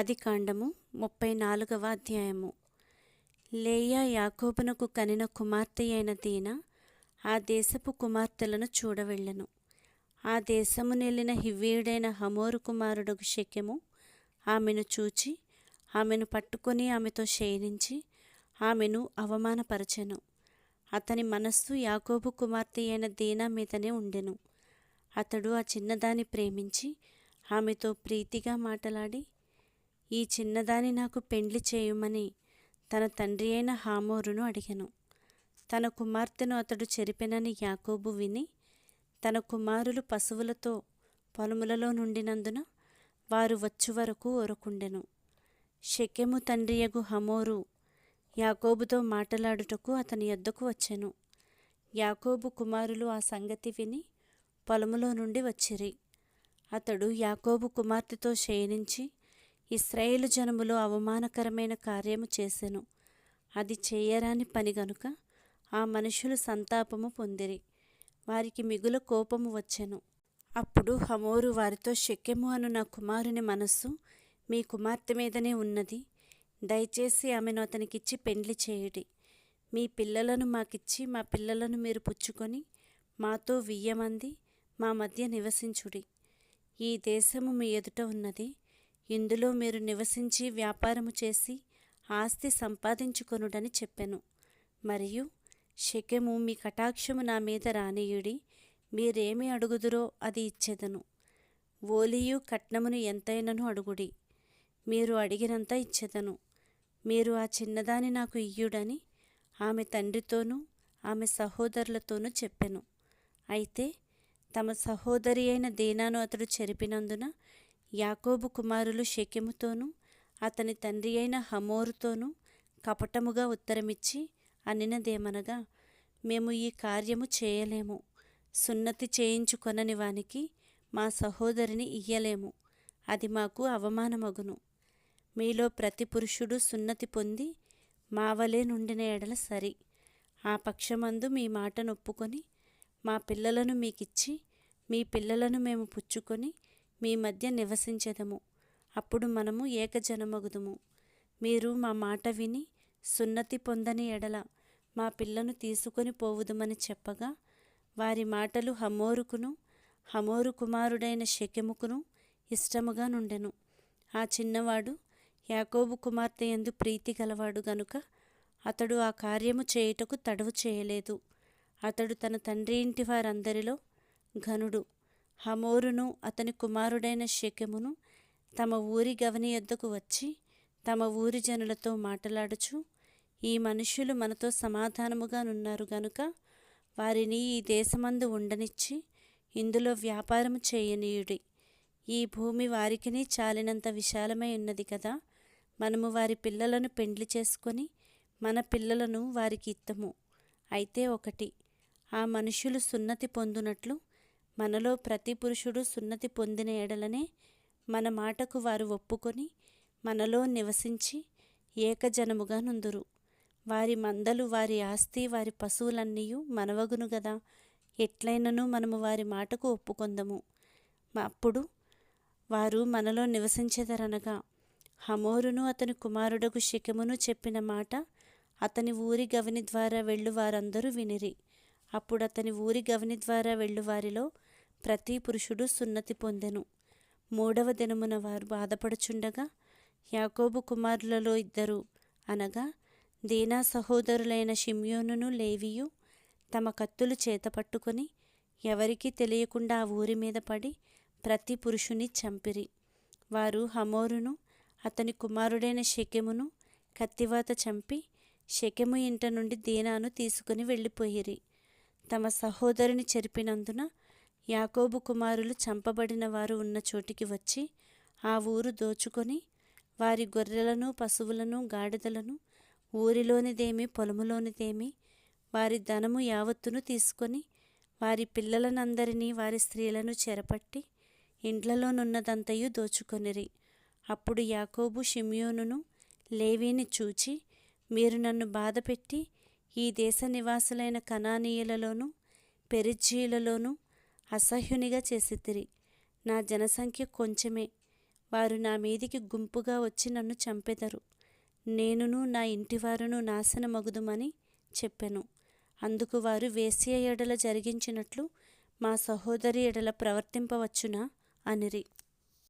ఆదికాండము ముప్పై నాలుగవ అధ్యాయము. లేయా యాకోబునకు కనిన కుమార్తె అయిన దీన ఆ దేశపు కుమార్తెలను చూడవెళ్ళను. ఆ దేశము నెల్లిన హివ్వీయుడైన హమోరు కుమారుడు శక్యము ఆమెను చూచి ఆమెను పట్టుకొని ఆమెతో శయనించి ఆమెను అవమానపరచెను. అతని మనస్సు యాకోబు కుమార్తె అయిన దీనా మీదనే ఉండెను. అతడు ఆ చిన్నదాన్ని ప్రేమించి ఆమెతో ప్రీతిగా మాటలాడి ఈ చిన్నదాని నాకు పెండ్లి చేయుమని తన తండ్రి అయిన హామోరును అడిగాను. తన కుమార్తెను అతడు చెరిపెనని యాకోబు విని తన కుమారులు పశువులతో పొలములలో నుండినందున వారు వచ్చు వరకు ఒరకుండెను షెకెము తండ్రియగు హమోరు యాకోబుతో మాటలాడుటకు అతని యొద్దకు వచ్చెను. యాకోబు కుమారులు ఆ సంగతి విని పొలములో నుండి వచ్చిరి. అతడు యాకోబు కుమార్తెతో శయనించి ఇస్రాయేలు జనములో అవమానకరమైన కార్యము చేసెను. అది చేయరాని పని గనుక ఆ మనుషులు సంతాపము పొందిరి. వారికి మిగుల కోపము వచ్చెను. అప్పుడు హమోరు వారితో శక్యము అను నా కుమారుని మనస్సు మీ కుమార్తె మీదనే ఉన్నది. దయచేసి ఆమెను అతనికిచ్చి పెండ్లి చేయుడి. మీ పిల్లలను మాకిచ్చి మా పిల్లలను మీరు పుచ్చుకొని మాతో వియ్యమంది మా మధ్య నివసించుడి. ఈ దేశము మీ ఎదుట ఉన్నది. ఇందులో మీరు నివసించి వ్యాపారము చేసి ఆస్తి సంపాదించుకొనుడని చెప్పెను. మరియు శకెము మీ కటాక్షము నా మీద రానియుడి మీరేమి అడుగుదురో అది ఇచ్చేదను. ఓలియు కట్నమును ఎంతైనను అడుగుడి. మీరు అడిగినంత ఇచ్చేదను. మీరు ఆ చిన్నదాని నాకు ఇయ్యుడని ఆమె తండ్రితోనూ ఆమె సహోదరులతోనూ చెప్పెను. అయితే తమ సహోదరి అయిన దీనాను అతడు చెరిపినందున యాకోబు కుమారులు షెకెముతోనూ అతని తండ్రి అయిన హమోరుతోనూ కపటముగా ఉత్తరమిచ్చి అనినదేమనగా మేము ఈ కార్యము చేయలేము. సున్నతి చేయించుకొనని వానికి మా సహోదరిని ఇయ్యలేము. అది మాకు అవమానమగును. మీలో ప్రతి పురుషుడు సున్నతి పొంది మావలే నుండిన ఎడల సరి. ఆ పక్షమందు మీ మాటను ఒప్పుకొని మా పిల్లలను మీకిచ్చి మీ పిల్లలను మేము పుచ్చుకొని మీ మధ్య నివసించెదము. అప్పుడు మనము ఏకజనమగుదుము. మీరు మా మాట విని సున్నతి పొందని ఎడల మా పిల్లను తీసుకొని పోవుదుమని చెప్పగా వారి మాటలు హమోరుకును హమోరు కుమారుడైన షెకెముకును ఇష్టముగా నుండెను. ఆ చిన్నవాడు యాకోబు కుమార్తె ఎందు ప్రీతి గలవాడు గనుక అతడు ఆ కార్యము చేయుటకు తడవు చేయలేదు. అతడు తన తండ్రి ఇంటి వారందరిలో ఘనుడు. హమోరును అతని కుమారుడైన షెకెమును తమ ఊరి గవని యొద్దకు వచ్చి తమ ఊరి జనులతో మాట్లాడుచు ఈ మనుష్యులు మనతో సమాధానముగా నున్నారు గనుక వారిని ఈ దేశమందు ఉండనిచ్చి ఇందులో వ్యాపారము చేయనీయుడి. ఈ భూమి వారికిని చాలినంత విశాలమై ఉన్నది కదా మనము వారి పిల్లలను పెండ్లి చేసుకొని మన పిల్లలను వారికి ఇత్తము. అయితే ఒకటి ఆ మనుషులు సున్నతి పొందునట్లు మనలో ప్రతి పురుషుడు సున్నతి పొందిన ఎడలనే మన మాటకు వారు ఒప్పుకొని మనలో నివసించి ఏకజనముగా నుందురు. వారి మందలు వారి ఆస్తి వారి పశువులన్నీయు మనవగును గదా. ఎట్లయినను మనము వారి మాటకు ఒప్పుకొందము. అప్పుడు వారు మనలో నివసించెదరనగా హమోరును అతని కుమారుడకు శిఖమును చెప్పిన మాట అతని ఊరి గవని ద్వారా వెళ్ళు వారందరూ వినిరి. అప్పుడు అతని ఊరి గవని ద్వారా వెళ్ళు వారిలో ప్రతి పురుషుడు సున్నతి పొందెను. మూడవ దినమున వారు బాధపడుచుండగా యాకోబు కుమారులలో ఇద్దరు అనగా దీనా సహోదరులైన షిమ్యోనును లేవియు తమ కత్తులు చేత పట్టుకొని ఎవరికీ తెలియకుండా ఆ ఊరి మీద పడి ప్రతి పురుషుని చంపిరి. వారు హమోరును అతని కుమారుడైన షెకెమును కత్తివాత చంపి షెకెము ఇంట నుండి దీనాను తీసుకుని వెళ్ళిపోయిరి. తమ సహోదరుని చెరిపినందున యాకోబు కుమారులు చంపబడిన వారు ఉన్న చోటికి వచ్చి ఆ ఊరు దోచుకొని వారి గొర్రెలను పశువులను గాడిదలను ఊరిలోనిదేమి పొలములోనిదేమి వారి ధనము యావత్తును తీసుకొని వారి పిల్లలనందరినీ వారి స్త్రీలను చెరపట్టి ఇండ్లలోనున్నదంతయు దోచుకొనిరి. అప్పుడు యాకోబు షిమ్యోనును లేవీని చూచి మీరు నన్ను బాధపెట్టి ఈ దేశ నివాసులైన కణానీయులలోనూ పెరిజీయులలోనూ అసహ్యునిగా చేసిద్దిరి నా జనసంఖ్య కొంచెమే. వారు నా మీదికి గుంపుగా వచ్చి నన్ను చంపెదరు. నేనును నా ఇంటివారును నాశనమగుదుమని చెప్పెను. అందుకు వారు వేసియ ఎడల జరిగించినట్లు మా సహోదరి ఎడల ప్రవర్తింపవచ్చునా అనిరి.